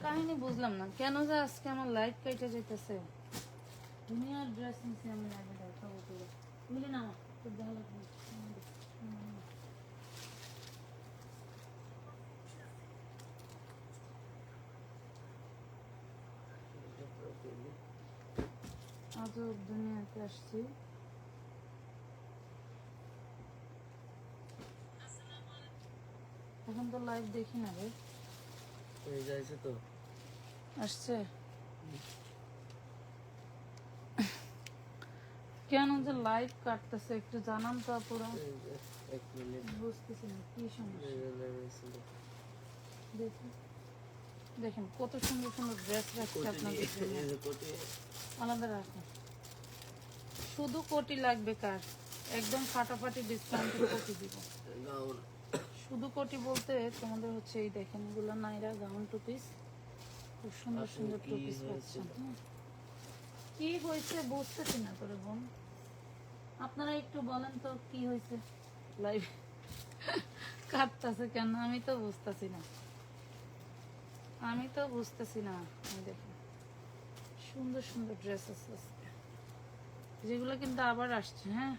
কাহিনী বুঝলাম না। কেন যে আজকে আমার লাইফ কেটে যেতেছে দুনিয়ার ড্রেস নিছি আমি লাইফে দেখাবো তোকে বুঝলি না তোর দেখা লাগবে হুম, হুম। আজব দুনিয়াতে আসছি। এখন তো লাইভ দেখি না রে। হয়ে যাইছে তো। আসছে। কেন যে লাইভ কাটতেছে একটু জানান তো পুরো এক মিনিট বুঝতেছি না কি সমস্যা। দেখি। দেখেন কত সুন্দর সুন্দর ড্রেস রাখছে আপনাদের। আলাদা রাখুন শুধু কোটি লাগবে কার? একদম ফাটাফাটি ডিসকাউন্টের কোটি দিব। শুধু কোটি বলতে তোমাদের হচ্ছে এই দেখেন এগুলো নাইরা গাউন টু পিস খুব সুন্দর সুন্দর টু পিস পাচ্ছেন হ্যাঁ। কি হয়েছে বুঝতেছি না তোরে বোন। আপনারা একটু বলেন তো কি হয়েছে? লাইভ কাটতেছে কেন? আমি তো বুঝতেছি না। আমি তো বুঝতেছি না। দেখেন সুন্দর সুন্দর ড্রেস আছে। যেগুলো কিন্তু আবার আসছে হ্যাঁ।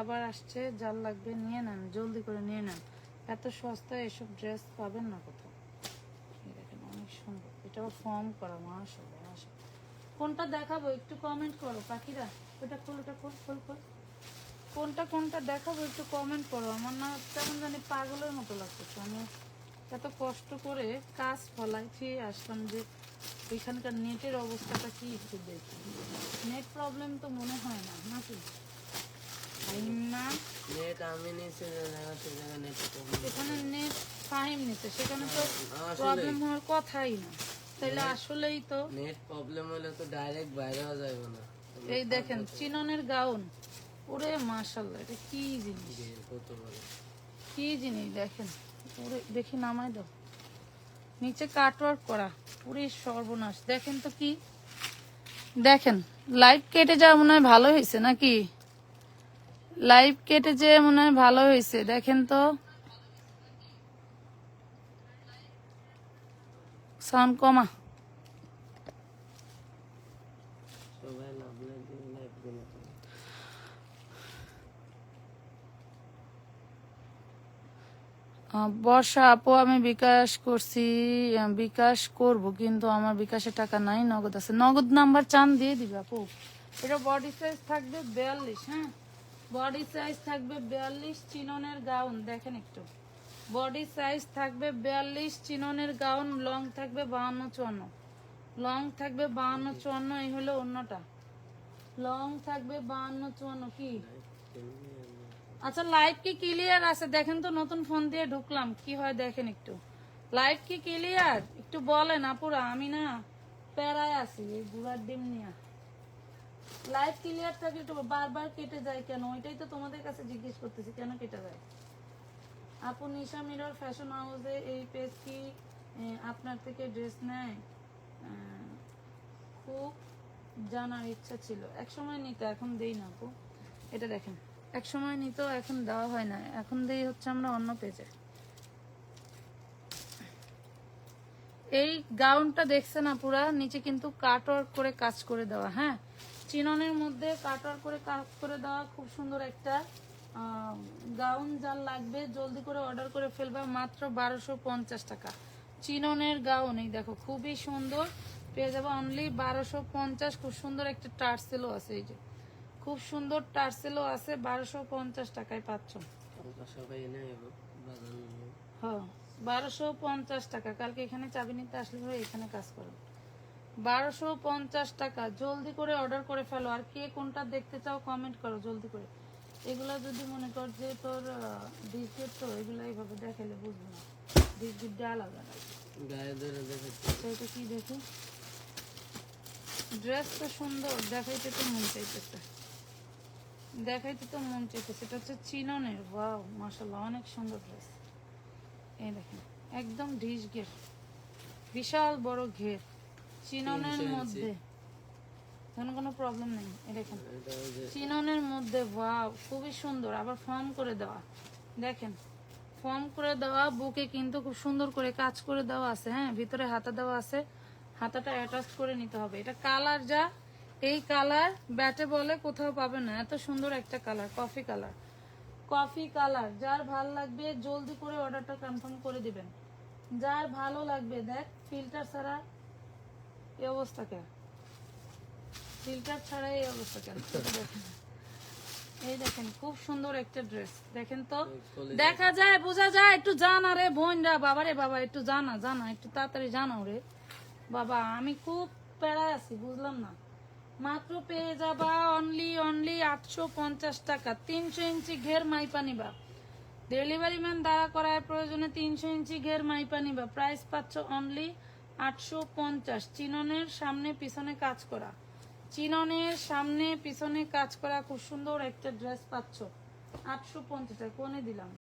আবার আসছে, জাল লাগবে, নিয়ে নেন, জলদি করে নিয়ে নেন। এত সস্তায় এসব ড্রেস পাবেন না কোথাও। দেখেন, অনেক সুন্দর। এটাও ফর্ম করা, মাশাআল্লাহ মাশাআল্লাহ। কোনটা দেখাবো? একটু কমেন্ট করো, পাখিরা। ওটা খোল ওটা খোল খোল খোল। কোনটা কোনটা দেখাবো? একটু কমেন্ট করো। আমার না তেমন জানি পাগলের মতো লাগতেছে। আমি এত কষ্ট করে কাজ ফলাইছি, আসলাম যে এখানকার নেটের অবস্থাটা কি একটু দেখি। নেট প্রবলেম তো মনে হয় না, নাকি? নেট আমি নিচে নেট ফাহিম সেখানে তো প্রবলেম হওয়ার কথাই না। তাহলে আসলেই তো নেট প্রবলেম হলে তো ডাইরেক্ট বাইরে হওয়া যাবে না। এই দেখেন চিননের গাউন। ওরে মাশাল্লাহ এটা কি জিনিস? কি জিনিস দেখেন। ওরে দেখি নামাই দাও। নিচে কাটওয়ার্ক করা। পুরে সর্বনাশ। দেখেন তো কি? দেখেন লাইট কেটে যাওয়া মনে হয় ভালো হয়েছে নাকি? লাইভ কেটে যে মনে হয় ভালো হয়েছে, দেখেন তো। সাউন্ড কমা। বর্ষা আপু, আমি বিকাশ করছি বিকাশ করব, কিন্তু আমার বিকাশে টাকা নাই, নগদ আছে। নগদ নাম্বার চান দিয়ে দিবে আপু। এটা বডি সাইজ থাকবে বিয়াল্লিশ হ্যাঁ? বডি সাইজ থাকবে বিয়াল্লিশ চিননের গাউন, দেখেন একটু। বডি সাইজ থাকবে বিয়াল্লিশ চিননের গাউন, লং থাকবে বাহান্ন চুয়ান্ন। লং থাকবে বাহান্ন চুয়ান্ন, এই হলো অন্যটা। লং থাকবে বাহান্ন চুয়ান্ন, কি? আচ্ছা লাইট কি ক্লিয়ার আছে? দেখেন তো, নতুন ফোন দিয়ে ঢুকলাম। কি হয়, দেখেন একটু। লাইট কি ক্লিয়ার? একটু বলেন, আপুরা, আমি না প্যারায় আছি, এই বুড়ার ডিম নিয়ে। লাইভ ক্লিয়ার থাকলে একটু বারবার কেটে যায় কেন? ওইটাই তো তোমাদের কাছে জিজ্ঞেস করতেছি, কেন কেটে যায়? আপু নিশা মিরর ফ্যাশন হাউসে এই পেজ কি আপনার থেকে ড্রেস নেয়? খুব জানার ইচ্ছা ছিল। এক সময় নিতে, এখন দেই না আপু। এটা দেখেন এক সময় নিত, এখন দেওয়া হয় না। এখন দেই হচ্ছে আমরা অন্য পেজে এই গাউনটা দেখছেন আপুরা, নিচে কিন্তু কাটওয়ার্ক করে কাজ করে দেওয়া হ্যাঁ? চিননের মধ্যে কাটওয়ার্ক করে কাজ করে দেওয়া খুব সুন্দর একটা গাউন যার লাগবে, জলদি করে অর্ডার করে ফেলবা মাত্র বারোশো পঞ্চাশ টাকা। চিননের গাউন, এই দেখো, খুবই সুন্দর। পেয়ে যাব অনলি বারোশো পঞ্চাশ, খুব সুন্দর একটা টার্সেলও আছে, এই যে। খুব সুন্দর টার্সেলও আছে, বারোশো পঞ্চাশ টাকায় পাচ্ছ। হ্যাঁ বারোশো পঞ্চাশ টাকা। কালকে এখানে চাবি নিতে আসলে এখানে কাজ করো বারোশো পঞ্চাশ টাকা। জলদি করে অর্ডার করে ফেলো। আর কে কোনটা দেখতে চাও কমেন্ট করো জলদি করে। এগুলা যদি মনে কর যে তোর ডিসগেট তো এগুলো এইভাবে দেখালে বুঝব না। ডিসগেট আলাদা। এটা কি দেখি? ড্রেস তো সুন্দর দেখাইতে তো মন চাইতেছে। দেখাইতে তো মন চাইতেছে। এটা হচ্ছে চিননের ওয়াও মাশাল্লাহ অনেক সুন্দর ড্রেস এই দেখেন একদম ঢিস ঘের। বিশাল বড় ঘের। চিননের মধ্যে। কোনো কোনো প্রবলেম নেই দেখেন। চিননের মধ্যে ওয়াও খুবই সুন্দর। আবার ফর্ম করে দেওয়া। দেখেন ফর্ম করে দেওয়া বুকে কিন্তু খুব সুন্দর করে কাজ করে দেওয়া আছে হ্যাঁ? ভিতরে হাতা দেওয়া আছে। হাতাটা অ্যাটাচ করে নিতে হবে। এটা কালার যা এই কালার ব্যাটে বলে কোথাও পাবে না। এত সুন্দর একটা colour coffee colour coffee colour যার ভালো লাগবে জলদি করে অর্ডারটা কনফার্ম করে দিবেন। যার ভালো লাগবে দেখ ফিল্টার ছাড়া এই অবস্থা কেন? ফিল্টার ছাড়া এই অবস্থা কেন? এই দেখেন খুব সুন্দর একটা ড্রেস দেখেন তো? দেখা যায় বোঝা যায় একটু জানা রে বোনরা। বাবা রে বাবা একটু জানা জানা একটু তাড়াতাড়ি জানাও রে। বাবা আমি খুব প্যারায় আছি বুঝলাম না। মাত্র পেয়ে যাবা অনলি অনলি আটশো পঞ্চাশ টাকা। তিনশো ইঞ্চি ঘের মাইপা নিবা। ডেলিভারি ম্যান দাঁড়া করার প্রয়োজনে তিনশো ইঞ্চি ঘের মাইপা নিবা। প্রাইস পাচ্ছ অনলি আটশো পঞ্চাশ। চিননের সামনে পিছনে কাজ করা। চিননের সামনে পিছনে কাজ করা, খুব সুন্দর একটা ড্রেস পাচ্ছ। আটশো পঞ্চাশ কোনে দিলাম?